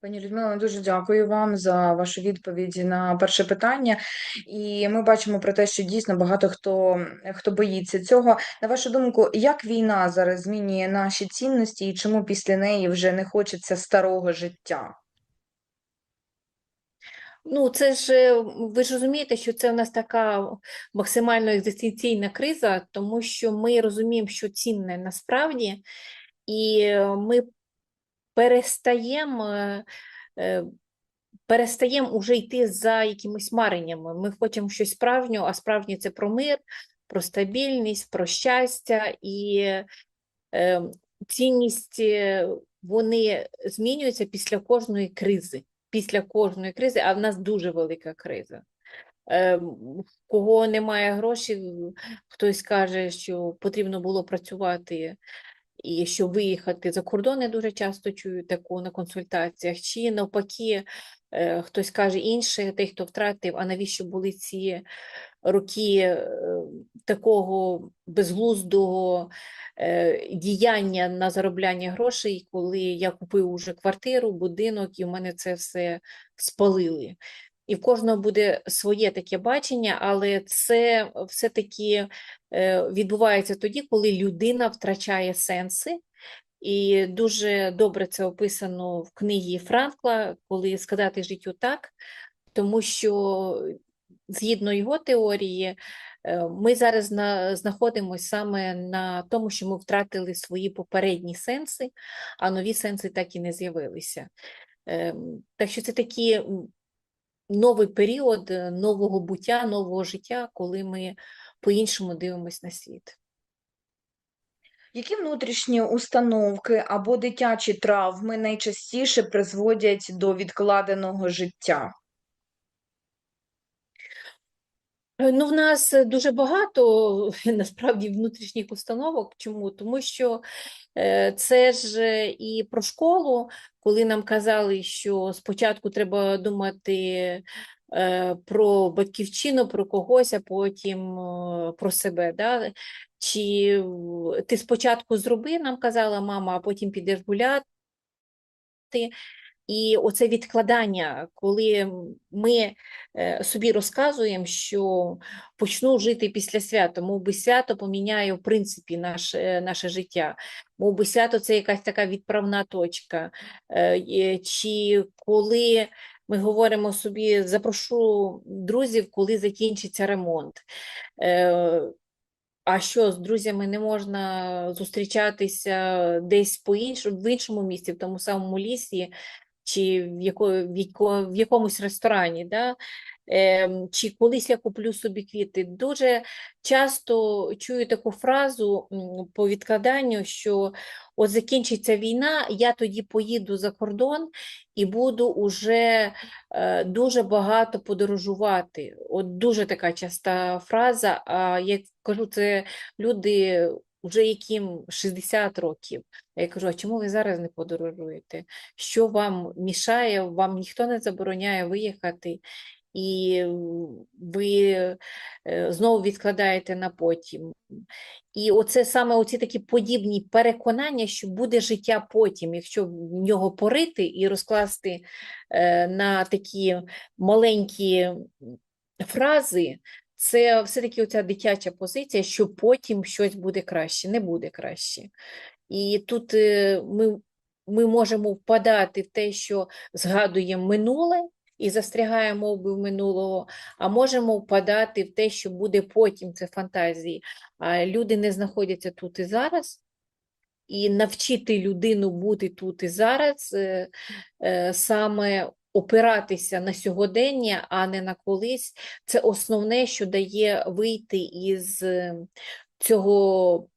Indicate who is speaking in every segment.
Speaker 1: Пані Людмила, дуже дякую вам за вашу відповідь на перше питання. І ми бачимо про те, що дійсно багато хто, хто боїться цього. На вашу думку, як війна зараз змінює наші цінності і чому після неї вже не хочеться старого життя?
Speaker 2: Ну, це ж е, ви ж розумієте, що це у нас така максимально екзистенційна криза, тому що ми розуміємо, що цінне насправді, і е, ми перестаємо е, перестаємо уже йти за якимись мареннями. Ми хочемо щось справжнього, а справжнє це про мир, про стабільність, про щастя і е, цінність е, вони змінюються після кожної кризи. Після кожної кризи, а в нас дуже велика криза. Е, кого немає грошей, хтось каже, що потрібно було працювати і щоб виїхати за кордон, я дуже часто чую таку на консультаціях, чи навпаки, е, хтось каже інше, той, хто втратив, а навіщо були ці роки е, такого безглуздого е, діяння на заробляння грошей, коли я купив уже квартиру, будинок, і в мене це все спалили. І в кожного буде своє таке бачення, але це все-таки е, відбувається тоді, коли людина втрачає сенси. І дуже добре це описано в книгі Франкла, коли сказати життю так, тому що згідно його теорії, е, ми зараз на, знаходимося саме на тому, що ми втратили свої попередні сенси, а нові сенси так і не з'явилися. Ем, Так що це такі новий період е, нового буття, нового життя, коли ми по-іншому дивимося на світ.
Speaker 1: Які внутрішні установки або дитячі травми найчастіше призводять до відкладеного життя?
Speaker 2: Е, Ну, в нас е, дуже багато насправді внутрішніх установок. Чому? Тому що е, це ж е, і про школу, коли нам казали, що спочатку треба думати е, про батьківщину, про когось, а потім е, про себе. Да? Чи ти спочатку зроби, нам казала мама, а потім підеш гуляти. І оце відкладання, коли ми е, собі розказуємо, що почну жити після свята, мов би свято поміняє в принципі наше, наше життя, мов би свято це якась така відправна точка. Е, Чи коли ми говоримо собі, запрошу друзів, коли закінчиться ремонт. Е, А що з друзями не можна зустрічатися десь по іншому, в іншому місці, в тому самому лісі, чи в, яко, в, яко, в якомусь ресторані, да? Ем, чи колись я куплю собі квіти. Дуже часто чую таку фразу по відкладанню, що от закінчиться війна, я тоді поїду за кордон і буду уже е, дуже багато подорожувати. От дуже така часта фраза. А я кажу, це люди. Вже яким 60 років. Я кажу, а чому ви зараз не подорожуєте? Що вам мішає? Вам ніхто не забороняє виїхати, і ви е, знову відкладаєте на потім. І оце саме оці такі подібні переконання, що буде життя потім, якщо в нього порити і розкласти е, на такі маленькі фрази, це все-таки оця дитяча позиція, що потім щось буде краще, не буде краще. І тут е, ми, ми можемо впадати в те, що згадуємо минуле і застрягаємо в минулого, а можемо впадати в те, що буде потім, це фантазії. А люди не знаходяться тут і зараз. І навчити людину бути тут і зараз, е, е, саме опиратися на сьогодення, а не на колись, це основне, що дає вийти із е, цього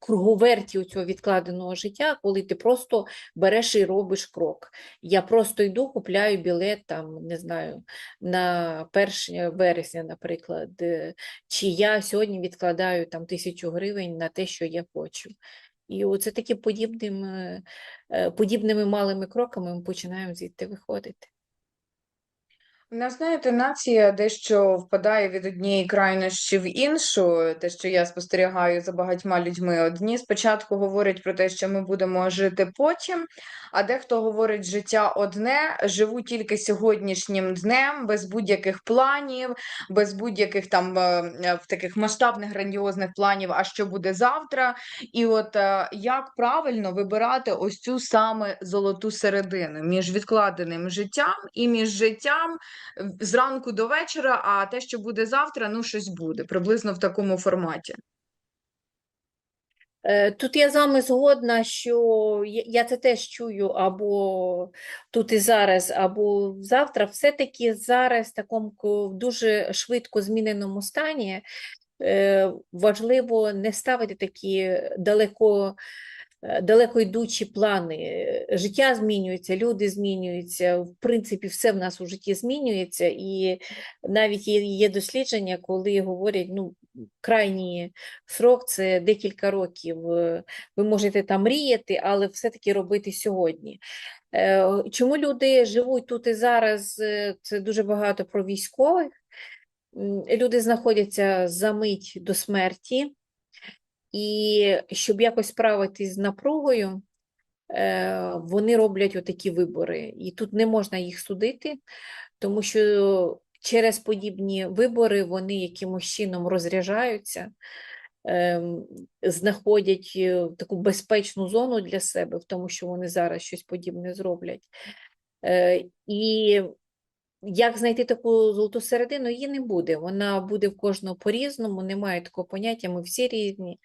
Speaker 2: круговерті цього відкладеного життя, коли ти просто береш і робиш крок. Я просто йду, купляю білет там, не знаю, на 1 вересня, наприклад, е, чи я сьогодні відкладаю там тисячу гривень на те, що я хочу. І оце такі подібними, е, подібними малими кроками ми починаємо звідти виходити.
Speaker 1: У нас, знаєте, нація дещо впадає від однієї крайнощі в іншу. Те, що я спостерігаю за багатьма людьми. Одні спочатку говорять про те, що ми будемо жити потім, а дехто говорить життя одне, живу тільки сьогоднішнім днем, без будь-яких планів, без будь-яких там е, е, в таких масштабних грандіозних планів, а що буде завтра. І от е, як правильно вибирати ось цю саме золоту середину між відкладеним життям і між життям зранку до вечора, а те, що буде завтра, ну щось буде, приблизно в такому форматі.
Speaker 2: Е, Тут я з вами згодна, що я це теж чую або тут і зараз, або завтра. Все-таки зараз в такому дуже швидко зміненому стані е, важливо не ставити такі далеко, далеко йдучі плани. Е, Життя змінюється, люди змінюються, в принципі, все в нас у житті змінюється, і навіть є, дослідження, коли говорять, ну, крайній срок це декілька років. Е, Ви можете там мріяти, але все-таки робити сьогодні. Е, Чому люди живуть тут і зараз? Е, Це дуже багато про військових. Люди знаходяться за мить до смерті, і щоб якось справитись з напругою, е, вони роблять отакі вибори. І тут не можна їх судити, тому що через подібні вибори вони якимось чином розряджаються, ем, знаходять е, таку безпечну зону для себе, в тому, що вони зараз щось подібне зроблять. Е, І як знайти таку золоту середину, її не буде. Вона буде в кожного по-різному, немає такого поняття, ми всі різні,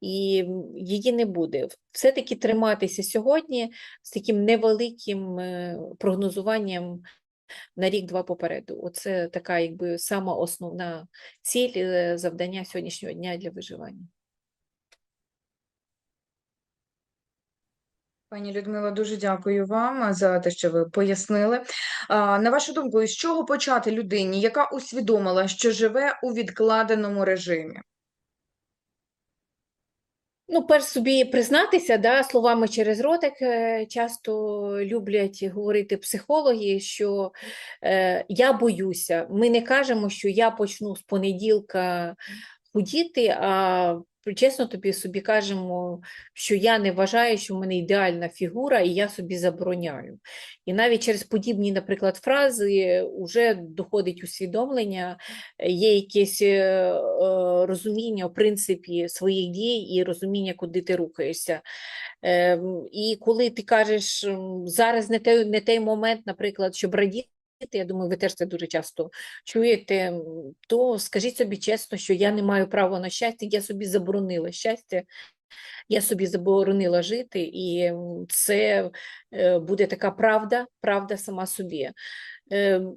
Speaker 2: і її не буде. Все-таки триматися сьогодні з таким невеликим е, прогнозуванням на рік-два попереду. Оце така, якби, сама основна ціль е, завдання сьогоднішнього дня для виживання.
Speaker 1: Пані Людмила, дуже дякую вам за те, що ви пояснили. На вашу думку, із чого почати людині, яка усвідомила, що живе у відкладеному режимі?
Speaker 2: Ну, перш собі признатися, да, словами через ротик е, часто люблять говорити психологи, що е, я боюся. Ми не кажемо, що я почну з понеділка худіти, а чесно тобі собі кажемо, що я не вважаю, що в мене ідеальна фігура, і я собі забороняю. І навіть через подібні, наприклад, фрази вже доходить усвідомлення, е, є якесь е, е, розуміння, в принципі, своїх дій і розуміння, куди ти рухаєшся. Ем, І коли ти кажеш, зараз не той, не той момент, наприклад, щоб радіти, я думаю, ви теж це дуже часто чуєте, то скажіть собі чесно, що я не маю права на щастя, я собі заборонила щастя, я собі заборонила жити, і це е, буде така правда, правда сама собі. Ем,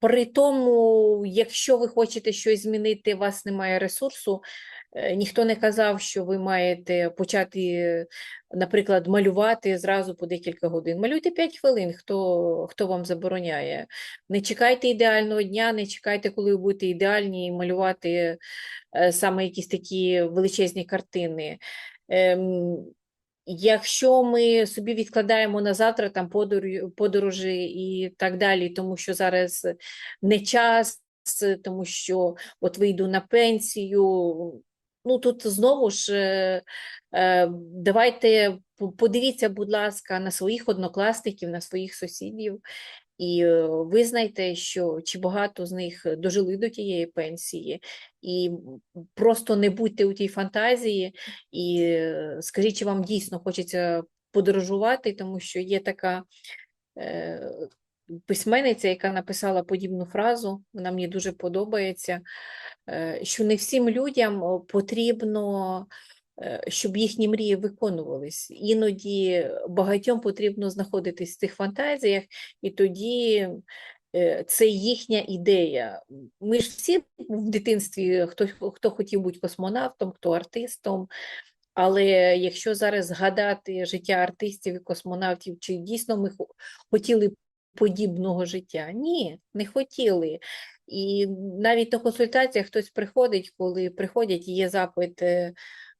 Speaker 2: При тому, якщо ви хочете щось змінити, у вас немає ресурсу, е, ніхто не казав, що ви маєте почати, наприклад, малювати зразу по декілька годин. Малюйте 5 хвилин, хто, хто вам забороняє. Не чекайте ідеального дня, не чекайте, коли ви будете ідеальні, і малювати е, саме якісь такі величезні картини. Ем, Якщо ми собі відкладаємо на завтра там подорожі і так далі, тому що зараз не час, тому що от вийду на пенсію. Ну тут знову ж е, е, давайте подивіться, будь ласка, на своїх однокласників, на своїх сусідів, і е, визнайте, що чи багато з них дожили до тієї пенсії, і просто не будьте у тій фантазії, і скажіть, чи вам дійсно хочеться подорожувати, тому що є така письменниця, яка написала подібну фразу, вона мені дуже подобається, е, що не всім людям потрібно, е, щоб їхні мрії виконувались. Іноді багатьом потрібно знаходитись в цих фантазіях, і тоді е, це їхня ідея. Ми ж всі в дитинстві, хто, хто хотів бути космонавтом, хто артистом. Але якщо зараз згадати життя артистів і космонавтів, чи дійсно ми хо- хотіли подібного життя? Ні, не хотіли. І навіть на консультаціях хтось приходить, коли приходять є запит е,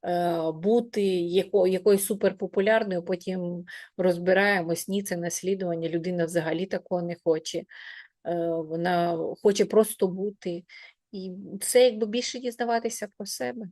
Speaker 2: е, бути яко, якоюсь суперпопулярною, потім розбираємось, ні, це наслідування, людина взагалі такого не хоче. е, вона хоче просто бути. І це якби більше дізнаватися про себе.